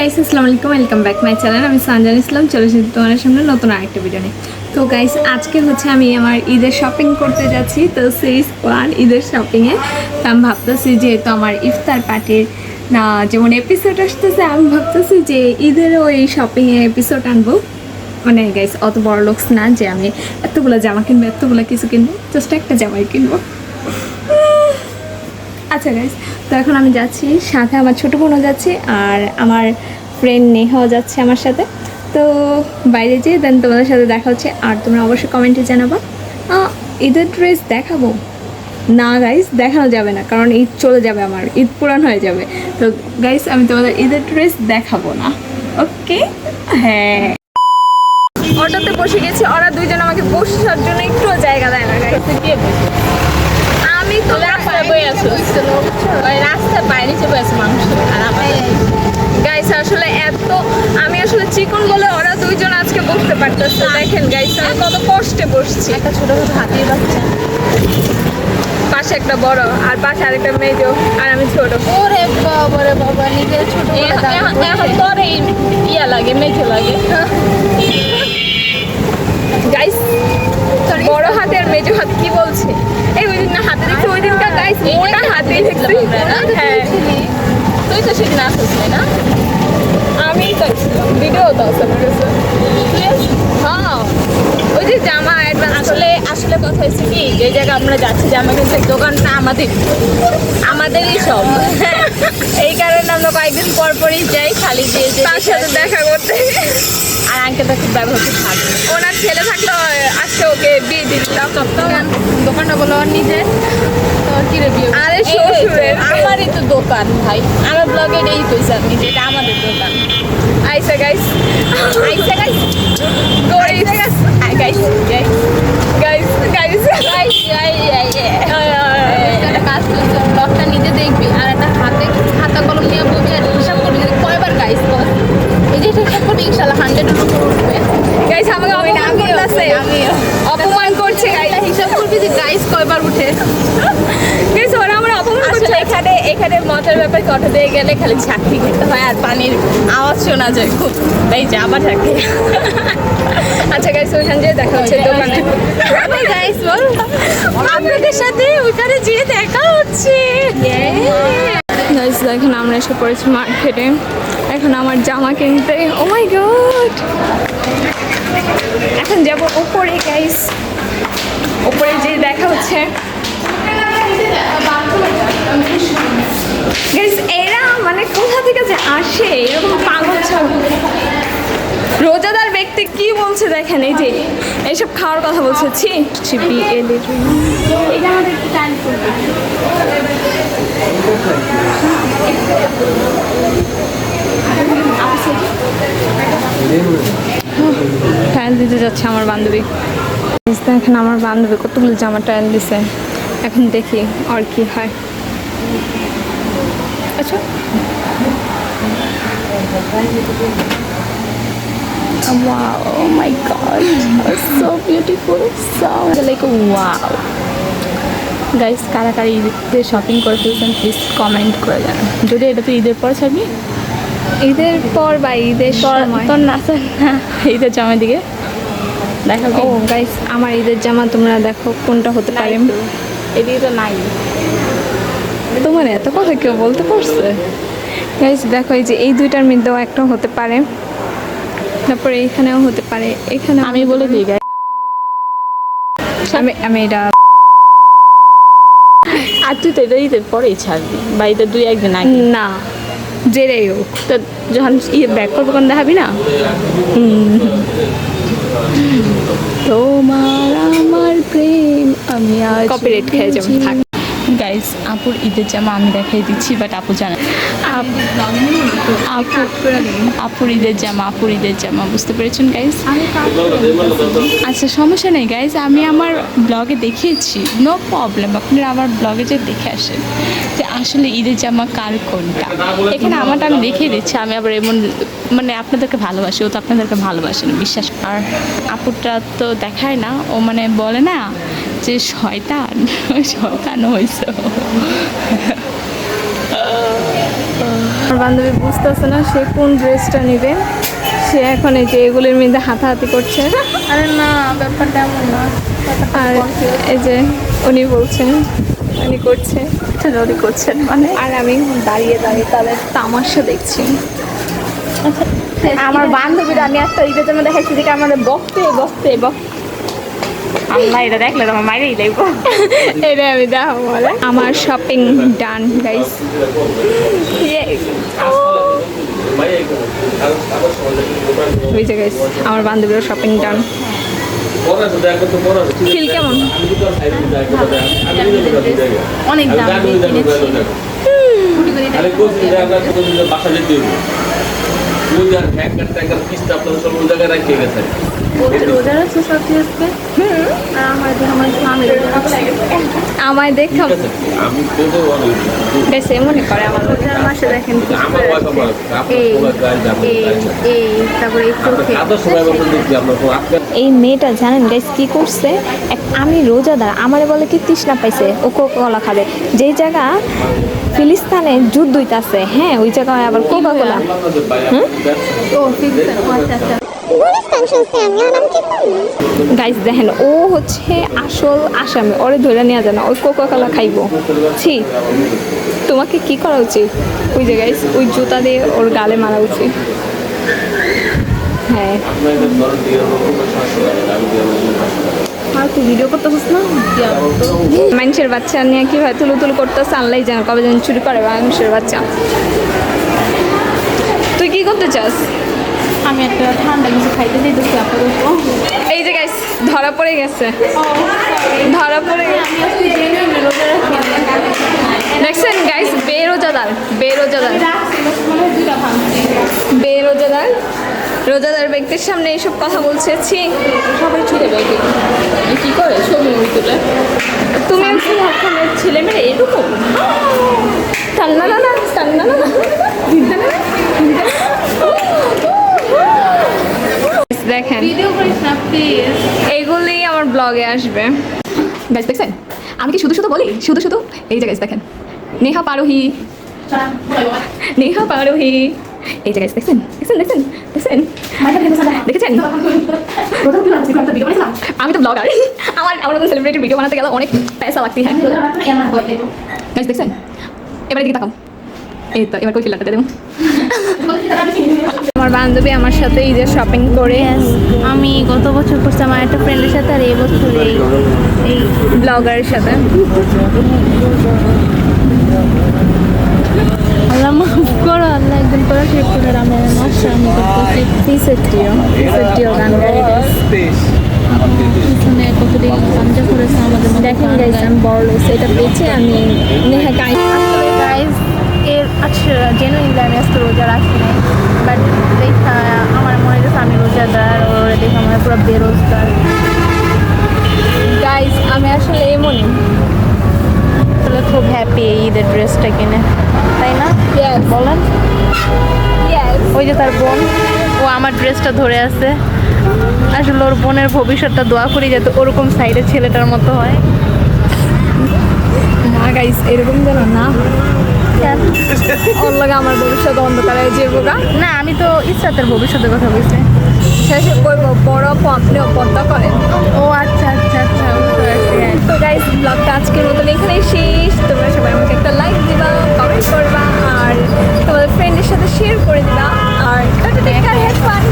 Guys আসসালামু আলাইকুম welcome back my channel আমি সানজান ইসলাম, চলে এসেছি তোমাদের সামনে নতুন আরেকটা ভিডিও নিয়ে। তো গাইস আজকে হচ্ছে আমি আমার ঈদের শপিং করতে যাচ্ছি, তো সিরিজ ওয়ান ঈদের শপিংয়ে তো আমি ভাবতেছি যেহেতু আমার ইফতার পার্টির, না, যেমন এপিসোড আসতেছে, আমি ভাবতেছি যে ঈদেরও এই শপিংয়ে এপিসোড আনব। মানে গাইস অত বড় লোকস না যে আমি এতগুলো জামা কিনবো, এতগুলো কিছু কিনবো জাস্ট একটা জামাই কিনবো। আচ্ছা গাইস তো এখন আমি যাচ্ছি, সাথে আমার ছোটো বোনও যাচ্ছে আর আমার ফ্রেন্ড নেহাও যাচ্ছে আমার সাথে। তো বাইরে যেয়ে দেন তোমাদের সাথে দেখা হচ্ছে আর তোমরা অবশ্যই কমেন্টে জানাব। ঈদের ড্রেস দেখাবো? না গাইস দেখানো যাবে না, কারণ ঈদ চলে যাবে আমার, ঈদ পুরান হয়ে যাবে। তো গাইস আমি তোমাদের ঈদের ড্রেস দেখাবো না ওকে হ্যাঁ। অটোতে বসে গেছি, ওরা দুইজন আমাকে বসার জন্য একটু জায়গা দেয় না গাইস আমি তো রাস্তায় বয়ে আছো। ওই রাস্তার বাইরে চেপে আছে মানুষ আর আমার গাইস আসলে এত আমি আসলে চিকন বলে ওরা দুইজন আজকে বসতে পারতেছে। দেখেন গাইস আমি কত কষ্টে বসছি। একটা ছোট ছোট হাতির বাচ্চা। পাশে একটা বড় আর পাশে আরেকটা মেজো আর আমি ছোট। ওরে বাবা রে বাবা নিজের ছোট এখন তোর ইয়া লাগে মেঝে লাগে। গাইস বড় হাতে আর মেজো হাত কি বলছে এই ওই দিন না হাতে দেখছি ওই দিনকার গাইস মোটা হাতে হ্যাঁ। তুই তো সেদিন আসিস না? আমি তো ভিডিও তো আছে ওই যে জামা অ্যাডভান্স আসলে আসলে কথা হচ্ছে কি যে জায়গায় আমরা যাচ্ছি জামা কিনতে দোকানটা আমাদের আমাদেরই সব। এই কারণে আমরা কয়েকদিন পর পরই যাই খালি দিয়ে যে তার সাথে দেখা করতে। আর আঙ্কেলটা খুব ব্যবহার খুব ভালো ওনার ছেলে থাকলে আজকে ওকে বিয়ে দিয়ে দিতাম। দোকানটা বলো কিরে আরে শ্বশুরের। আমারই তো দোকান ভাই। আমার ব্লগে এই কইছে এটা আমাদের দোকান। আইসা গাইস আইসা গাইস গরিব guys guys guys guys guys একটা কাজ করছে ব্লগটা নিজে দেখবি আর একটা হাতে খাতা কলম নিয়ে বলবি আর হিসাব করবি যদি কয়বার গাইস বল এই যে হিসাব করবি ইনশাল্লাহ হান্ড্রেডের উপর উঠবে গাইস আমাকে অপমান করতেছে আমিও অপমান করছে গাইস এটা হিসাব করবি যে গাইস কয়বার উঠে গাইস ওরা আমার অপমান আসলে করছে এখানে এখানে মজার দিয়ে গেলে খালি ঝাঁকি খেতে হয় আর পানির আওয়াজ শোনা যায় খুব। এই যে আবার ঝাঁকি আচ্ছা গাইস ওখান যে দেখা হচ্ছে দোকানে। গাইস বল। আপনাদের সাথে ওইখানে যেয়ে দেখা হচ্ছে। গাইস দেখেন আমরা এসে পড়েছি মার্কেটে এখন আমার জামা কিনতে। ও মাই গড এখন যাব উপরে গাইস উপরে যে দেখা হচ্ছে গাইস এরা মানে কোথা থেকে যে আসে? এরকম পাগল রোজাদার ব্যক্তি কি বলছে দেখেন, এই যে এইসব খাওয়ার কথা বলছে। ছি ট্রায়াল দিতে যাচ্ছে আমার বান্ধবী। দেখেন আমার বান্ধবী কতগুলো জামা ট্রায়াল দিছে। এখন দেখি আর কি হয়। আচ্ছা। Wow, oh my god, it's so beautiful, so like wow. Guys কারা কারা ঈদের শপিং করে ফেলছেন প্লিজ কমেন্ট করে জানান। যদি এটা তো ঈদের পর ছাবি ঈদের পর বা ঈদের তোর নাচা না। ঈদের জামার দিকে? দেখা ও গাইস আমার ঈদের জামা তোমরা দেখো কোনটা হতে পারে। এদিকে তো নাই। তোমার এত কথা কেউ বলতে পারছে? গাইস দেখো এই যে এই দুইটার মধ্যেও একটা হতে পারে। তারপরে এখানেও হতে পারে এখানে আমি বলে দিই গাই আমি আমি এটা আর তুই তো এটা ঈদের পরেই ছাড়বি বা ঈদের দুই একদিন আগে। না জেরেই হোক। তো যখন ইয়ে ব্যাক করব কোন দেখাবি না? তোমার আমার প্রেম আমি Copyright খেয়ে যাবে, থাক। গাইস আপুর ঈদের জামা আমি দেখাই দিচ্ছি বাট আপু জানে আপ- আপু আপুর ঈদের জামা, আপুর ঈদের জামা, বুঝতে পেরেছেন গাইস আচ্ছা সমস্যা নেই গাইজ আমি আমার ব্লগে দেখিয়েছি নো প্রবলেম আপনারা আমার ব্লগে যে দেখে আসেন যে আসলে ঈদের জামা কার কোনটা। এখানে আমারটা আমি দেখিয়ে দিচ্ছি, আমি আবার এমন মানে আপনাদেরকে ভালোবাসি, ও তো আপনাদেরকে ভালোবাসেন বিশ্বাস আর আপুরটা তো দেখায় না, ও মানে বলে না যে শয়তান শয়তান হয়েছে। আমার বান্ধবী বুঝতেছে না সে কোন ড্রেসটা নেবে? সে এখন এই যে এগুলির মধ্যে হাতাহাতি করছে। আরে না ব্যাপারটা এমন না। আর এই যে উনি বলছেন উনি করছে। উনি করছেন মানে? আর আমি দাঁড়িয়ে দাঁড়িয়ে তাদের তামাশা দেখছি। আমার বান্ধবীরা আমি একটা ঈদের জন্য দেখাচ্ছি যে আমাদের বকতে বকতে বক আল্লাহ এটা দেখলে তোমার মাইরেই দেখব এটা আমি দেখাবো বলে। আমার শপিং ডান গাইস গাইস আমার বান্ধবীর শপিং ডান ফিল কেমন? অনেক দাম কিনেছি। আমায় দেখো। বেশ মনে করে আমার মাসে দেখেন আপনার এই মেয়েটা জানেন গাইস কি করছে? এক- আমি রোজাদার আমারে বলে কি তৃষ্ণা পাইছে ও কোকা খাবে। যেই জায়গা ফিলিস্তানে যুদ্ধ হইতাছে হ্যাঁ ওই জায়গায় আবার কোকা কোলা আপনাদের গাইস দেখেন, ও হচ্ছে আসল আসামি। ওরে ধরে নেওয়া যায় না, ওই কোকা কোলা খাইবো। ছি, তোমাকে কি করা উচিত? ওই যে গাইস ওই জুতা দিয়ে ওর গালে মারা উচিত। হ্যাঁ। আর তুই ভিডিও করতে পারছিস না মানুষের বাচ্চা নিয়ে কি কীভাবে তুলু তুলু করতেছে আনলাই জানে কবে যেন চুরি করে মানুষের বাচ্চা। তুই কি করতে চাস? আমি একটা ঠান্ডা কিছু খাইতে চাইতেছি আপাতত এই যে গাইস ধরা পড়ে গেছে। ধরা পড়ে দেখছেন গাইস বেরোজাদার বেরোজাদার। বেরোজাদার রোজাদার ব্যক্তির সামনে এইসব কথা বলছে। ছি। সবাই ছুটে ব্যাগে কি করে ছবি মুড়ি তুলে তুমি এখনের ছেলে মেয়ে এরকম টান্না না না টান্না না দেখেন ভিডিও করিস না প্লিজ এগুলি আমার ব্লগে আসবে। গাইস দেখছেন? আমি কি শুধু শুধু বলি? শুধু শুধু? এই যে গাইস দেখেন। নেহা পারোহি। নেহা পারোহি। এই যে গাইস দেখছেন? দেখছেন দেখছেন? দেখছেন? দেখেছেন? আমি তো ব্লগার আমার আমার মতো সেলিব্রিটির ভিডিও বানাতে গেলে অনেক পয়সা লাগতে হ্যাঁ। গাইস দেখছেন? এবারে দিকে তাকাও। এই তো এবার কই ফিল্টারটা দেবো। আমার বান্ধবী আমার সাথে ঈদের শপিং করে। আমি গত বছর করছি আমার একটা ফ্রেন্ডের সাথে আর এই বছর এই এই ব্লগারের সাথে। আল্লাহ মাফ করো আল্লাহ একদিন করে শেষ করে আমি নষ্ট আমি করতেছি। পিসেটিও পিসেটিও গান গাই পিছনে কতটি গাঞ্জা করেছে আমাদের দেখেন গায়। আমি বড় লইছি এটা বেচে আমি নেহা গাই আসলে গাইজ আচ্ছা জেনুইনলি আমি আজকে রোজা রাখি নাই বাট দেখা আমার মনে হচ্ছে আমি রোজাদার ওর দেখে আমার পুরো বেরোজগার। গাইস আমি আসলে এমনই। আসলে খুব হ্যাপি এই ঈদের ড্রেসটা কিনে। তাই না. বলেন. ওই যে তার বোন ও আমার ড্রেসটা ধরে আছে। আসলে ওর বোনের ভবিষ্যৎটা দোয়া করি যাতে ওরকম সাইডের ছেলেটার মতো হয়। না গাইস এরকম যেন না ওর লাগে আমার ভবিষ্যৎ অন্ধকারে যে বোকা না আমি তো ইসরাতের ভবিষ্যতের কথা বলছি। শেষে করব বড় আপনি পদ্মা করেন। ও আচ্ছা আচ্ছা আচ্ছা হ্যাঁ। তো গাইজ ব্লগটা আজকের মতন এখানে শেষ। তোমরা সবাই আমাকে একটা লাইক দিবা কমেন্ট করবা আর তোমাদের ফ্রেন্ডের সাথে শেয়ার করে দিবা। আর হ্যাভ ফান